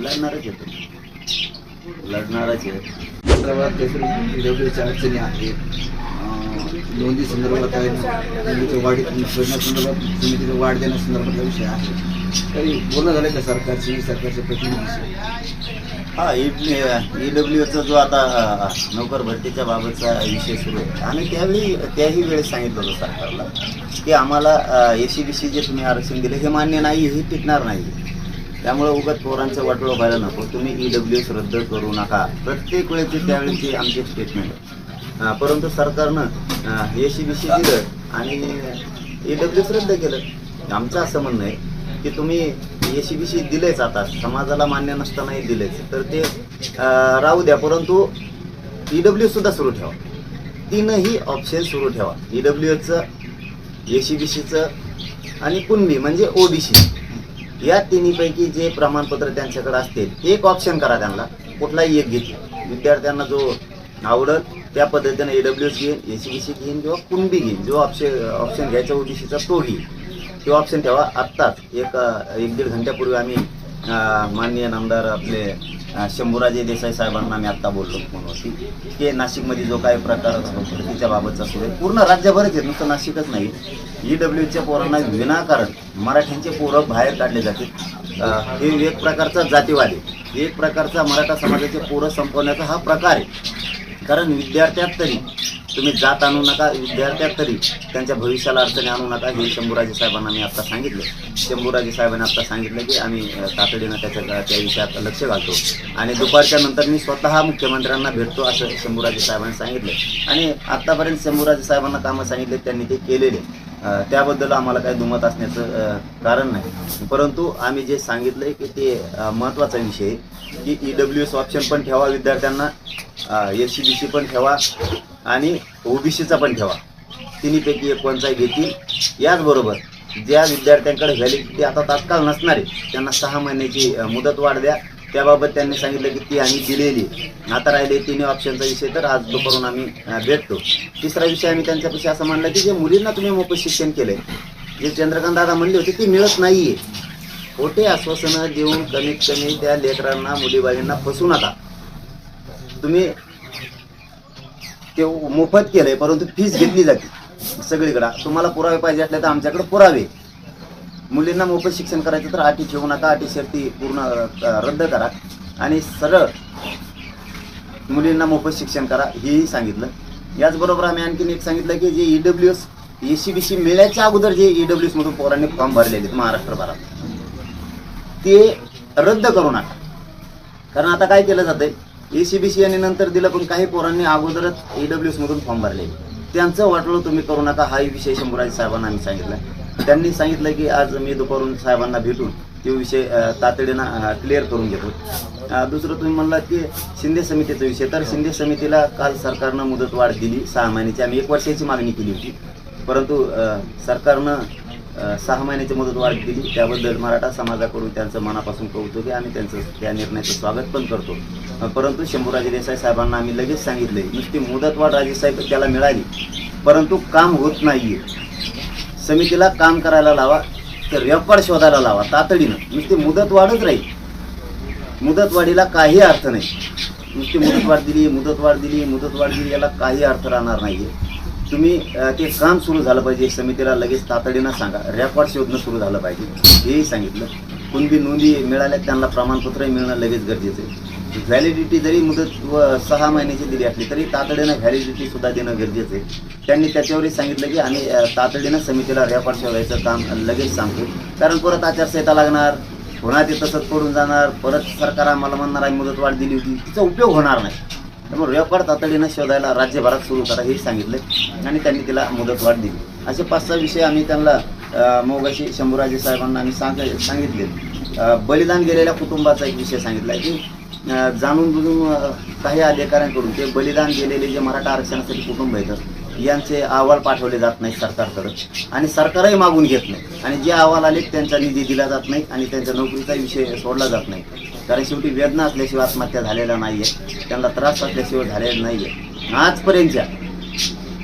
लढणारच येतो. लढणारच आहे संदर्भात काहीतरी ईडब्ल्यूच्या अडचणी आहेत नोंदी संदर्भात आहे समितीच्या वाढी संदर्भात समितीला वाढ देण्यासंदर्भातला विषय आहे. तरी बोलणं झालं का सरकारची सरकारच्या प्रतिनिधीशी हा ई डब्ल्यूचा जो आता नोकर भरतीच्या बाबतचा विषय सुरू आहे आम्ही त्यावेळी त्याही वेळेस सांगितलं होतं सरकारला की आम्हाला ए सी बी सी जे तुम्ही आरक्षण दिले हे मान्य नाही हे टिकणार नाही. त्यामुळे उगत पोरांचं वाटोळं व्हायला नको. तुम्ही ई डब्ल्यू एस रद्द करू नका. प्रत्येक वेळेचे त्यावेळेचे आमचे स्टेटमेंट परंतु सरकारनं ए सी बी सी दिलं आणि ई डब्ल्यू एस रद्द केलं. आमचं असं म्हणणं आहे की तुम्ही ए सी बी सी दिलेच आता. समाजाला मान्य नसतानाही दिलेच. तर ते राहू द्या. परंतु ई डब्ल्यू सुद्धा सुरू ठेवा. तीनही ऑप्शन सुरू ठेवा. ई डब्ल्यू एसचं ए सी बी सीचं आणि कुणबी म्हणजे ओबीसी या तिन्हीपैकी जे प्रमाणपत्र त्यांच्याकडे असतील एक ऑप्शन करा त्यांना. कुठलाही एक घेतील. विद्यार्थ्यांना जो आवडत त्या पद्धतीने ए डब्ल्यू एस घेईन ए सी बी सी घेईन किंवा कुणबी घेईन जो ऑप्शन ऑप्शन घ्यायचा ओबीसीचा तो घेईन. तो ऑप्शन ठेवा. आत्ताच एक एक दीड घंट्यापूर्वी आम्ही माननीय नामदार आपले शंभूराजे देसाई साहेबांना मी आत्ता बोललो फोनवरती. की नाशिकमध्ये जो काही प्रकार भरतीच्या बाबतचा सुरू आहे. पूर्ण राज्यभरच आहे नुसतं नाशिकच नाही. ई डब्ल्यूच्या पोरांना विनाकारण मराठ्यांचे पोरं बाहेर काढले जातील हे एक प्रकारचा जातीवाद आहे. एक प्रकारचा मराठा समाजाचे पोरं संपवण्याचा हा प्रकार आहे. कारण विद्यार्थ्यात तरी तुम्ही जात आणू नका विद्यार्थ्यात तरी त्यांच्या भविष्याला अडचणी आणू नका. हे शंभूराजे साहेबांना मी आता सांगितलं. शंभूराजे साहेबांनी आता सांगितलं की आम्ही तातडीनं त्याच्या त्या विषयात लक्ष घालतो. आणि दुपारच्या नंतर मी स्वतः मुख्यमंत्र्यांना भेटतो असं शंभूराजे साहेबांनी सांगितलं. आणि आत्तापर्यंत शंभूराजे साहेबांना कामं सांगितले त्यांनी ते केलेले. त्याबद्दल आम्हाला काही दुमत असण्याचं कारण नाही. परंतु आम्ही जे सांगितलंय की ते महत्त्वाचा विषय की ई डब्ल्यू एस ऑप्शन पण ठेवा विद्यार्थ्यांना एस सी बी सी पण ठेवा. आणि ओबीसीचा पण ठेवा. तिन्हीपैकी एक कोणताही घेतील. याचबरोबर ज्या विद्यार्थ्यांकडे व्हॅलिडिटी आता तात्काळ नसणार आहे त्यांना सहा महिन्याची मुदत वाढ द्या. त्याबाबत त्यांनी सांगितलं की ती आम्ही दिलेली आता राहिले तिन्ही ऑप्शनचा विषय तर आज दुपारून आम्ही भेटतो. तिसरा विषय आम्ही त्यांच्यापाशी असं मांडला की जे मुलींना तुम्ही मोफत शिक्षण केलं जे चंद्रकांत दादा म्हणले होते ती मिळत नाहीये. खोटे आश्वासनं देऊन कमीत कमी त्या लेकरांना मुलीबाईंना फसू नका. तुम्ही ते मोफत केलंय परंतु फीस घेतली जाते. सगळीकडं. तुम्हाला पुरावे पाहिजे असले तर आमच्याकडे पुरावे. मुलींना मोफत शिक्षण करायचं तर अटी ठेवू नका अटी शर्ती पूर्ण रद्द करा. आणि सरळ मुलींना मोफत शिक्षण करा हेही सांगितलं. याचबरोबर आम्ही आणखीन एक सांगितलं की जे E EW S A C B C मिळायच्या अगोदर जे ई ईडब्ल्यू एसमधून पोरांनी फॉर्म भरलेले आहेत महाराष्ट्रभरात ते रद्द करू नका. कारण आता काय केलं जातंय? एसीबीसी आणि नंतर दिलं पण काही पोरांनी अगोदरच E मधून फॉर्म भरले. त्यांचं वाटलं तुम्ही करू नका हा विषय शंभूराज साहेबांना आम्ही सांगितलं त्यांनी सांगितलं की आज मी दुपारून साहेबांना भेटून तो विषय तातडीनं क्लिअर करून घेतो. दुसरं तुम्ही म्हणलात की शिंदे समितीचा विषय तर शिंदे समितीला काल सरकारनं मुदतवाढ दिली सहा महिन्याची. आम्ही एक वर्षाची मागणी केली होती. परंतु सरकारनं सहा महिन्याची मुदतवाढ दिली त्याबद्दल मराठा समाजाकडून त्यांचं मनापासून कौतुक आहे आम्ही त्यांचं त्या निर्णयाचं स्वागत पण करतो. परंतु शंभूराजे देसाई साहेबांना आम्ही लगेच सांगितले नुसती मुदतवाढ राजेसाहेब त्याला मिळाली परंतु काम होत नाहीये. समितीला काम करायला लावा तर रेकॉर्ड शोधायला लावा तातडीनं. नुसती मुदतवाढच राहील. मुदतवाढीला काही अर्थ नाही. नुसती मुदतवाढ दिली मुदतवाढ दिली मुदतवाढ दिली याला काही अर्थ राहणार नाहीये. तुम्ही ते काम सुरू झालं पाहिजे समितीला लगेच तातडीनं सांगा. रेकॉर्ड शोधणं सुरू झालं पाहिजे. हेही सांगितलं. कुणबी नोंदी मिळाल्या त्यांना प्रमाणपत्रही मिळणं लगेच गरजेचं आहे. व्हॅलिडिटी जरी मुदत व सहा महिन्याची दिली असली तरी तातडीनं व्हॅलिडिटी सुद्धा देणं गरजेचं आहे. त्यांनी त्याच्यावरही सांगितलं की आम्ही तातडीनं समितीला रेकॉर्ड शोधायचं काम लगेच सांगतो. कारण परत आचारसंहिता लागणार होणार ते तसंच पडून जाणार परत सरकार आम्हाला म्हणणार आहे मुदतवाढ दिली होती. तिचा उपयोग होणार नाही. त्यामुळे रेकॉर्ड तातडीनं शोधायला राज्यभरात सुरू करा हे सांगितलं आणि त्यांनी तिला मुदतवाढ दिली. असे पाच सहा विषय आम्ही त्यांना मोगाशी शंभूराजे साहेबांना आम्ही सांग सांगितले. बलिदान गेलेल्या कुटुंबाचा एक विषय सांगितला की जाणून बुजून काही अधिकाऱ्यांकडून ते बलिदान गेलेले जे मराठा आरक्षणासाठी कुटुंब आहेत यांचे अहवाल पाठवले जात नाहीत सरकारकडं. आणि सरकारही मागून घेत नाही. आणि जे अहवाल आले त्यांचा निधी दिला जात नाही आणि त्यांच्या नोकरीचा विषय सोडला जात नाही. कारण शेवटी वेदना असल्याशिवाय आत्महत्या झालेल्या आहे त्यांना त्रास असल्याशिवाय झालेला नाही आहे आजपर्यंतच्या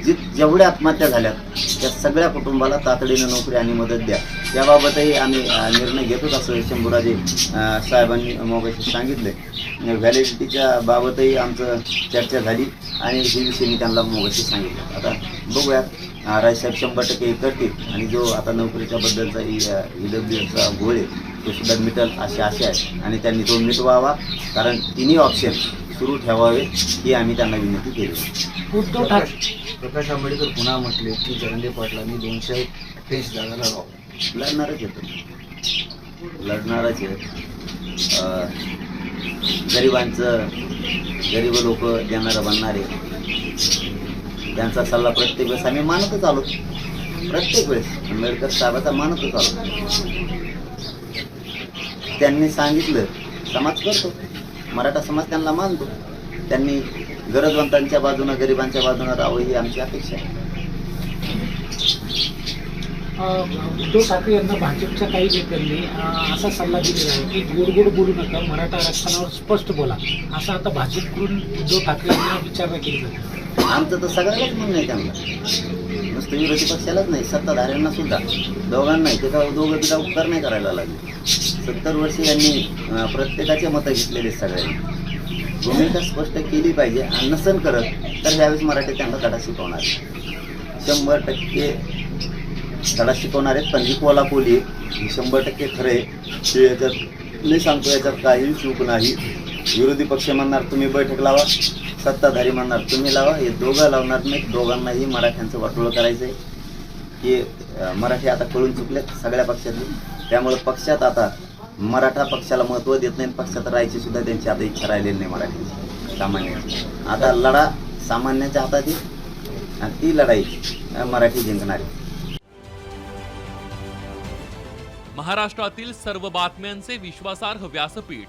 जी जेवढ्या आत्महत्या झाल्यात त्या सगळ्या कुटुंबाला तातडीनं नोकरी आणि मदत द्या. याबाबतही आम्ही निर्णय घेतोच असं शंभूराजे साहेबांनी मोबाईलशी सांगितले व्हॅलिडिटीच्या बाबतही आमचं चर्चा झाली आणि ही विषय मी त्यांना मोबाईलशी सांगितलं. आता बघूयात अ, राजसाहेब शंभर टक्के करतील आणि जो आता नोकरीच्या बद्दलचा ई डब्ल्यू एचा तो सुद्धा मिटल अशी आशा आहे. आणि त्यांनी तो मिटवावा कारण तिन्ही ऑप्शन सुरू ठेवावे ही आम्ही त्यांना विनंती केली. उद्धव ठाकरे प्रकाश आंबेडकर पुन्हा म्हटले की जरंगे पाटलांनी दोनशे अठ्ठ्याऐंशी जागा लढवावं लढणारच येतो लढणारच आहे गरिबांचं गरीब लोक देणारं बनणारे त्यांचा सल्ला प्रत्येक वेळेस आम्ही मानतच आलो. प्रत्येक वेळेस आंबेडकर साहेबाचा मानतच आलो. त्यांनी सांगितलं समाज करतो. मराठा समाज त्यांना मानतो. त्यांनी गरजवंतांच्या बाजूनं गरिबांच्या बाजूनं राहावं ही आमची अपेक्षा आहे. उद्धव ठाकरे यांना भाजपच्या काही नेत्यांनी असा सल्ला दिलेला आहे की गोड गोड बोलू नका मराठा आरक्षणावर स्पष्ट बोला. असं आता भाजपकडून उद्धव ठाकरे यांना विचारणा केली जाते. आमचं तर सगळ्यालाच म्हणणं आहे त्यांना. नुसतं विरोधी पक्षालाच नाही सत्ताधाऱ्यांना सुद्धा. दोघांनाही त्याचा दोघं तिला उपकार नाही करायला लागले. सत्तर वर्ष यांनी प्रत्येकाचे मतं घेतलेले आहेत सगळ्यांनी. भूमिका स्पष्ट केली पाहिजे आणि नसन करत तर ह्यावेळेस मराठी त्यांना धडा शिकवणार शंभर टक्के धडा शिकवणार आहेत पण ही कोलाकोली शंभर टक्के खरे ते याच्यात मी सांगतो याच्यात काही चूक नाही. विरोधी पक्ष म्हणणार तुम्ही बैठक लावा. सत्ताधारी म्हणणार तुम्ही लावा हे दोघं लावणार नाही दोघांनाही मराठ्यांचं वाटोळं करायचं आहे की मराठी आता कळून चुकलेत सगळ्या पक्षातले त्यामुळे पक्षात आता मराठा पक्षाला महत्त्व देत नाही पक्षात राहायची सुद्धा त्यांची आता इच्छा राहिलेली नाही मराठी सामान्यांची आता लढा सामान्यांच्या हातात आहे आणि ती लढाई मराठी जिंकणार आहे. महाराष्ट्रातील सर्व बातम्यांचे विश्वासार्ह व्यासपीठ.